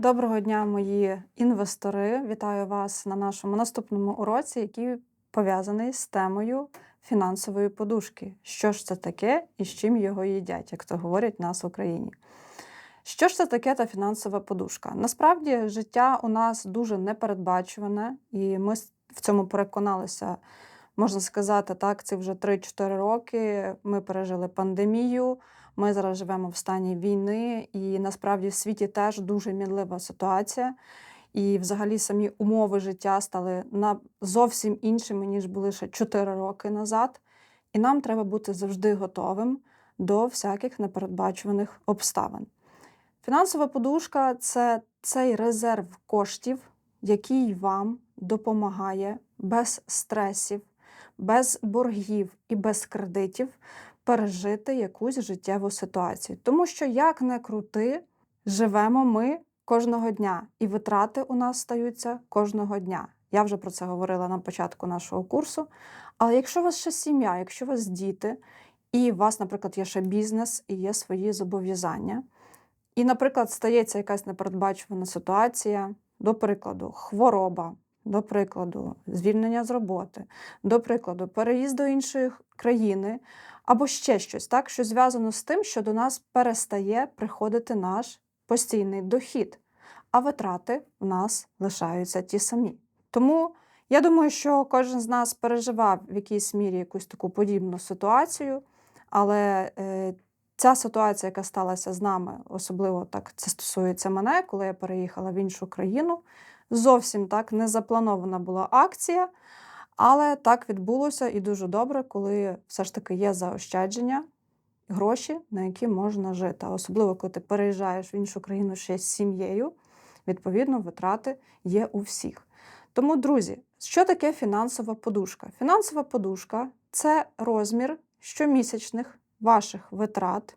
Доброго дня, мої інвестори. Вітаю вас на нашому наступному уроці, який пов'язаний з темою фінансової подушки. Що ж це таке і з чим його їдять, як то говорять нас в Україні. Що ж це таке та фінансова подушка? Насправді життя у нас дуже непередбачуване, і ми в цьому переконалися, можна сказати, так, це вже 3-4 роки. Ми пережили пандемію. Ми зараз живемо в стані війни, і насправді в світі теж дуже мінлива ситуація. І взагалі самі умови життя стали на зовсім іншими, ніж були ще 4 роки назад. І нам треба бути завжди готовим до всяких непередбачуваних обставин. Фінансова подушка це цей резерв коштів, який вам допомагає без стресів, без боргів і без кредитів пережити якусь життєву ситуацію. Тому що, як не крути, живемо ми кожного дня, і витрати у нас стаються кожного дня. Я вже про це говорила на початку нашого курсу. Але якщо у вас ще сім'я, якщо у вас діти, і у вас, наприклад, є ще бізнес і є свої зобов'язання, і, наприклад, стається якась непередбачувана ситуація, до прикладу, хвороба, до прикладу, звільнення з роботи, до прикладу, переїзд до іншої країни, або ще щось, так, що зв'язано з тим, що до нас перестає приходити наш постійний дохід, а витрати в нас лишаються ті самі. Тому я думаю, що кожен з нас переживав в якійсь мірі якусь таку подібну ситуацію, але е, ця ситуація, яка сталася з нами, особливо так це стосується мене, коли я переїхала в іншу країну, зовсім так не запланована була акція. Але так відбулося і дуже добре, коли все ж таки є заощадження, гроші, на які можна жити. Особливо, коли ти переїжджаєш в іншу країну ще з сім'єю, відповідно, витрати є у всіх. Тому, друзі, що таке фінансова подушка? Фінансова подушка це розмір щомісячних ваших витрат,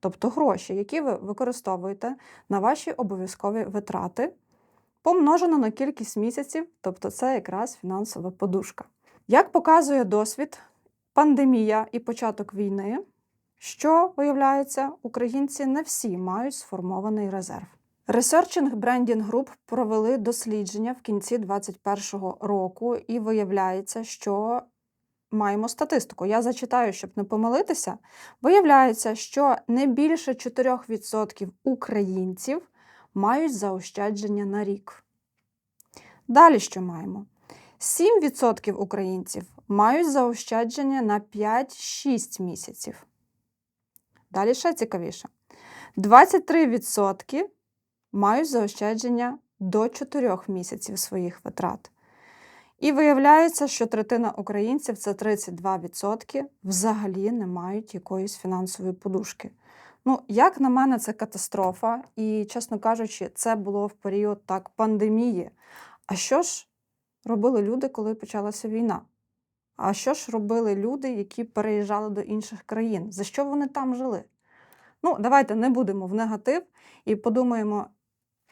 тобто гроші, які ви використовуєте на ваші обов'язкові витрати помножено на кількість місяців, тобто це якраз фінансова подушка. Як показує досвід, пандемія і початок війни, що виявляється, українці не всі мають сформований резерв. Researching Branding Group провели дослідження в кінці 2021 року, і виявляється, що маємо статистику. Я зачитаю, щоб не помилитися. Виявляється, що не більше 4% українців мають заощадження на рік. Далі що маємо? 7% українців мають заощадження на 5-6 місяців. Далі ще цікавіше. 23% мають заощадження до 4 місяців своїх витрат. І виявляється, що третина українців це 32%, взагалі не мають якоїсь фінансової подушки. Ну, як на мене, це катастрофа. І, чесно кажучи, це було в період так пандемії. А що ж робили люди, коли почалася війна? А що ж робили люди, які переїжджали до інших країн? За що вони там жили? Ну, давайте не будемо в негатив і подумаємо,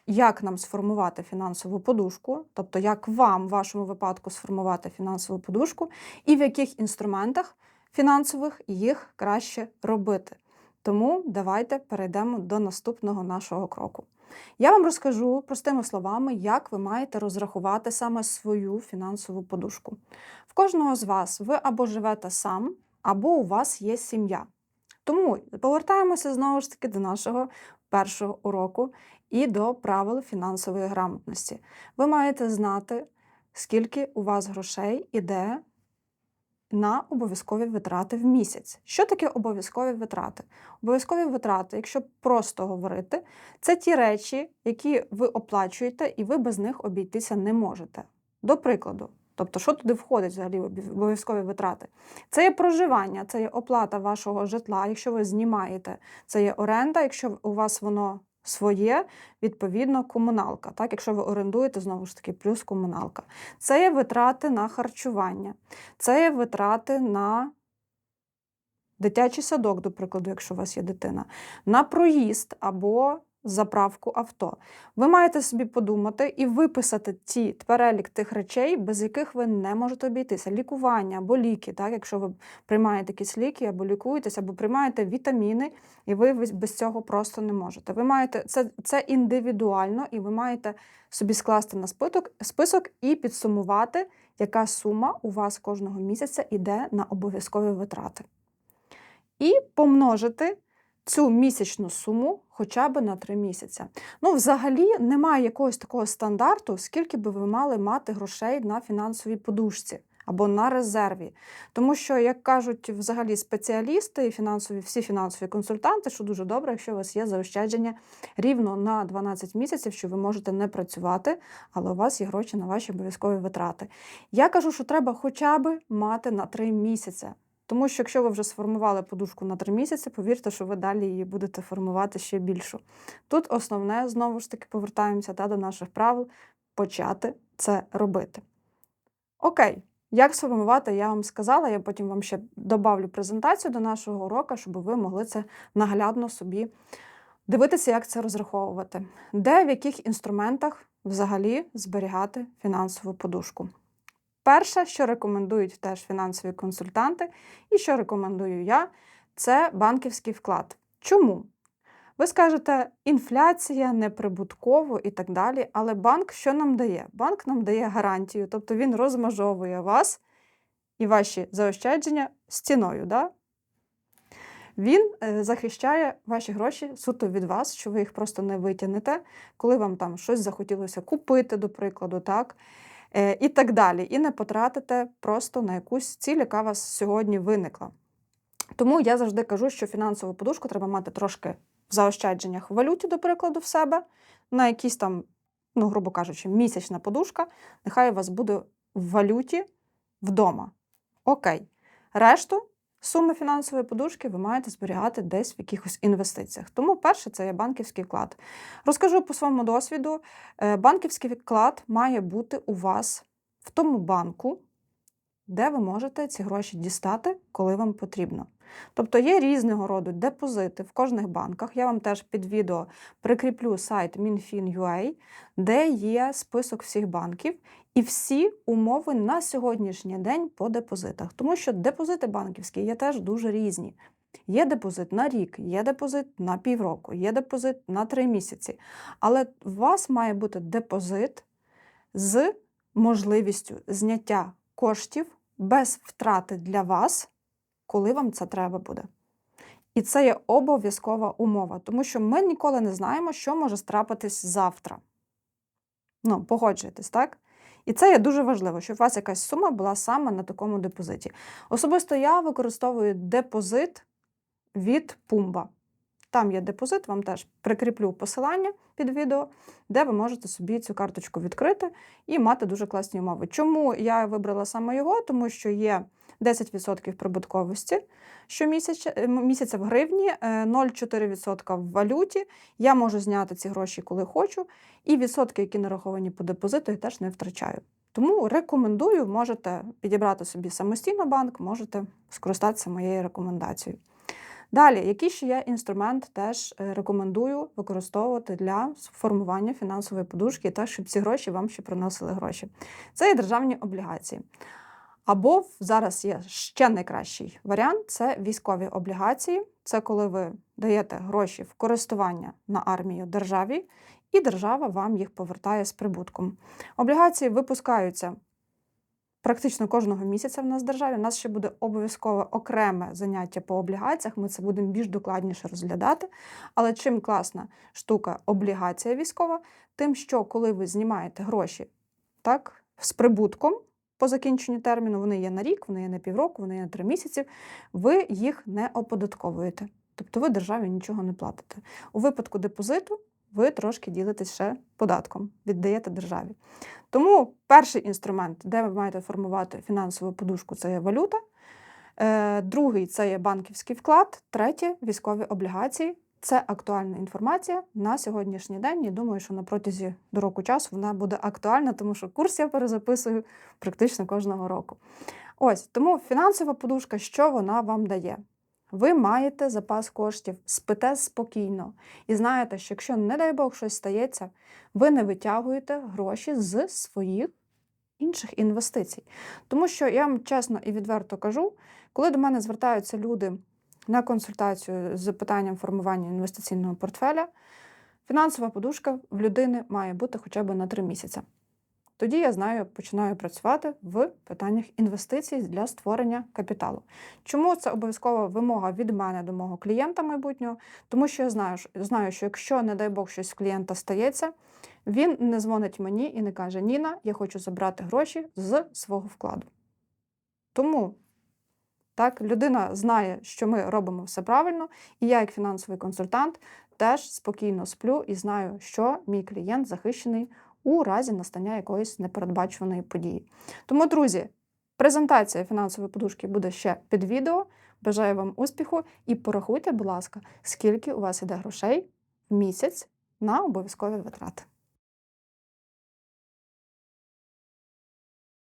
як нам сформувати фінансову подушку, тобто як вам, в вашому випадку, сформувати фінансову подушку, і в яких інструментах фінансових їх краще робити. Тому давайте перейдемо до наступного нашого кроку. Я вам розкажу простими словами, як ви маєте розрахувати саме свою фінансову подушку. В кожного з вас ви або живете сам, або у вас є сім'я. Тому повертаємося знову ж таки до нашого першого уроку і до правил фінансової грамотності. Ви маєте знати, скільки у вас грошей іде на обов'язкові витрати в місяць. Що таке обов'язкові витрати? Обов'язкові витрати, якщо просто говорити, це ті речі, які ви оплачуєте, і ви без них обійтися не можете. До прикладу, тобто, що туди входить взагалі обов'язкові витрати? Це є проживання, це є оплата вашого житла, якщо ви знімаєте, це є оренда, якщо у вас воно своє, відповідно, комуналка. Так, Якщо ви орендуєте, знову ж таки, плюс комуналка. Це є витрати на харчування, це є витрати на дитячий садок, до прикладу, якщо у вас є дитина, на проїзд або заправку авто. Ви маєте собі подумати і виписати ті перелік тих речей, без яких ви не можете обійтися. Лікування або ліки, так, якщо ви приймаєте якісь ліки, або лікуєтесь, або приймаєте вітаміни, і ви без- цього просто не можете. Ви маєте це, це індивідуально, і ви маєте собі скласти на список, список і підсумувати, яка сума у вас кожного місяця йде на обов'язкові витрати. І помножити цю місячну суму хоча б на 3 місяці. Ну, взагалі, немає якогось такого стандарту, скільки би ви мали мати грошей на фінансовій подушці або на резерві. Тому що, як кажуть взагалі спеціалісти і фінансові, всі фінансові консультанти, що дуже добре, якщо у вас є заощадження рівно на 12 місяців, що ви можете не працювати, але у вас є гроші на ваші обов'язкові витрати. Я кажу, що треба хоча б мати на 3 місяці. Тому що якщо ви вже сформували подушку на 3 місяці, повірте, що ви далі її будете формувати ще більшу. Тут основне, знову ж таки, повертаємося та, до наших правил, почати це робити. Окей, як сформувати, я вам сказала, я потім вам ще добавлю презентацію до нашого уроку, щоб ви могли це наглядно собі дивитися, як це розраховувати. Де в яких інструментах взагалі зберігати фінансову подушку. Перше, що рекомендують теж фінансові консультанти, і що рекомендую я, це банківський вклад. Чому? Ви скажете, інфляція, неприбутково і так далі. Але банк що нам дає? Банк нам дає гарантію, тобто він розмежовує вас і ваші заощадження стіною. Да? Він е, захищає ваші гроші суто від вас, що ви їх просто не витягнете, коли вам там щось захотілося купити, до прикладу, так? Е, і так далі. І не потратите просто на якусь ціль, яка вас сьогодні виникла. Тому я завжди кажу, що фінансову подушку треба мати трошки в заощадженнях в валюті, до прикладу, в себе, на якісь там, ну, грубо кажучи, місячна подушка, нехай у вас буде в валюті вдома. Окей. Решту суми фінансової подушки ви маєте зберігати десь в якихось інвестиціях. Тому перше це є банківський вклад. Розкажу по своєму досвіду: Е, банківський вклад має бути у вас в тому банку, де ви можете ці гроші дістати, коли вам потрібно. Тобто є різного роду депозити в кожних банках. Я вам теж під відео прикріплю сайт Minfin.ua, де є список всіх банків і всі умови на сьогоднішній день по депозитах. Тому що депозити банківські є теж дуже різні. Є депозит на рік, є депозит на півроку, є депозит на три місяці. Але у вас має бути депозит з можливістю зняття коштів без втрати для вас, коли вам це треба буде. І це є обов'язкова умова, тому що ми ніколи не знаємо, що може страпитись завтра. Ну, погоджуєтесь, так? І це є дуже важливо, щоб у вас якась сума була саме на такому депозиті. Особисто я використовую депозит від Пумба. Там є депозит, вам теж прикріплю посилання під відео, де ви можете собі цю карточку відкрити і мати дуже класні умови. Чому я вибрала саме його? Тому що є 10% прибутковості щомісяця е, в гривні, е, 0,4% в валюті. Я можу зняти ці гроші, коли хочу, і відсотки, які нараховані по депозиту, я теж не втрачаю. Тому рекомендую, можете підібрати собі самостійно банк, можете скористатися моєю рекомендацією. Далі, який ще є інструмент, теж е, рекомендую використовувати для формування фінансової подушки, так, щоб ці гроші вам ще приносили гроші. Це є державні облігації. Або зараз є ще найкращий варіант це військові облігації. Це коли ви даєте гроші в користування на армію державі, і держава вам їх повертає з прибутком. Облігації випускаються практично кожного місяця в нас в державі. У нас ще буде обов'язково окреме заняття по облігаціях. Ми це будемо більш докладніше розглядати. Але чим класна штука облігація військова, тим, що коли ви знімаєте гроші так, з прибутком по закінченню терміну, вони є на рік, вони є на півроку, вони є на три місяці, ви їх не оподатковуєте. Тобто ви державі нічого не платите. У випадку депозиту ви трошки ділитесь ще податком, віддаєте державі. Тому перший інструмент, де ви маєте формувати фінансову подушку, це є валюта. Е, Другий це є банківський вклад. Третє військові облігації. Це актуальна інформація на сьогоднішній день. Я думаю, що на протязі до року часу вона буде актуальна, тому що курс я перезаписую практично кожного року. Ось тому фінансова подушка, що вона вам дає? Ви маєте запас коштів, спите спокійно і знаєте, що якщо, не дай Бог, щось стається, ви не витягуєте гроші з своїх інших інвестицій. Тому що я вам чесно і відверто кажу, коли до мене звертаються люди на консультацію з питанням формування інвестиційного портфеля, фінансова подушка в людини має бути хоча б на 3 місяці. Тоді я знаю, починаю працювати в питаннях інвестицій для створення капіталу. Чому це обов'язкова вимога від мене до мого клієнта майбутнього? Тому що я знаю, знаю, що якщо, не дай Бог, щось в клієнта стається, він не дзвонить мені і не каже: Ніна, я хочу забрати гроші з свого вкладу. Тому так, людина знає, що ми робимо все правильно, і я, як фінансовий консультант, теж спокійно сплю і знаю, що мій клієнт захищений у разі настання якоїсь непередбачуваної події. Тому, друзі, презентація фінансової подушки буде ще під відео. Бажаю вам успіху і порахуйте, будь ласка, скільки у вас іде грошей в місяць на обов'язкові витрати.